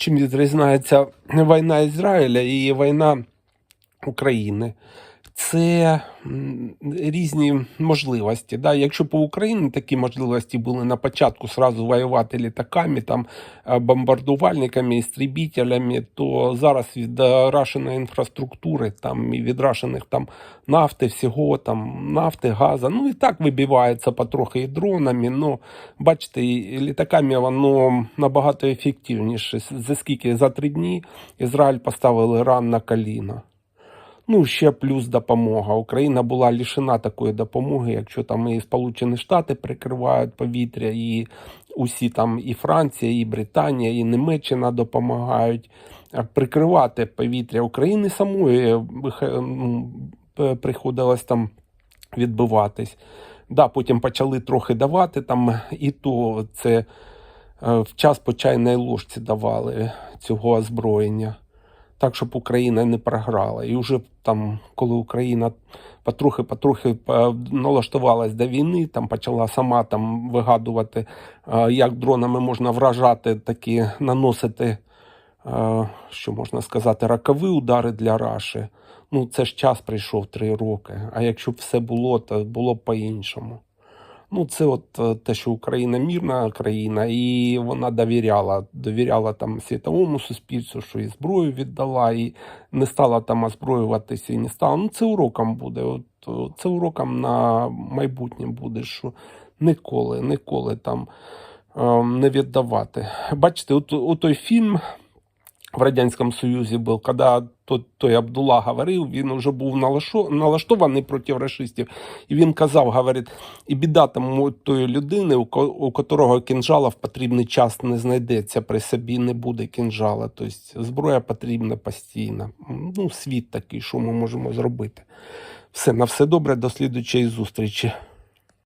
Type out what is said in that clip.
чим відрізняється війна Ізраїля і війна України. Це різні можливості. Да? Якщо по Україні такі можливості були на початку сразу воювати літаками, там, е, бомбардувальниками, істребителями, то зараз від е, рашеної інфраструктури там, і від рашених там, нафти, всього, там, нафти, газу, ну і так вибивається потрохи і дронами. Ну, бачите, і літаками воно набагато ефективніше. За скільки? За три дні Ізраїль поставив Іран на коліна. Ну, ще плюс допомога. Україна була лишена такої допомоги, якщо там і Сполучені Штати прикривають повітря, і усі там і Франція, і Британія, і Німеччина допомагають прикривати повітря України самої вих- ну, п- приходилось там відбиватись. Да, потім почали трохи давати там, і то це е, в час по чайній ложці давали цього озброєння так, щоб Україна не програла. І вже там, коли Україна потрохи-потрохи е, налаштувалась до війни, там почала сама там вигадувати, е, як дронами можна вражати, такі наносити, е, що можна сказати, ракові удари для Раші. Ну, це ж час прийшов три роки. А якщо б все було, то було б по-іншому. Ну, це от е, те, що Україна мірна країна, і вона довіряла, довіряла там світовому суспільству, що і зброю віддала, і не стала там озброюватися, і не стала. Ну, це уроком буде. От, це уроком на майбутнє буде, що ніколи, ніколи там е, не віддавати. Бачите, от, от той фільм в Радянському Союзі був, коли той, Абдулла говорив, він вже був налаштований проти расистів, і він казав, говорить, і біда там тої людини, у, ко- котрого кінжала в потрібний час не знайдеться, при собі не буде кінжала. Тобто зброя потрібна постійно. Ну, світ такий, що ми можемо зробити. Все, на все добре, до слідучої зустрічі.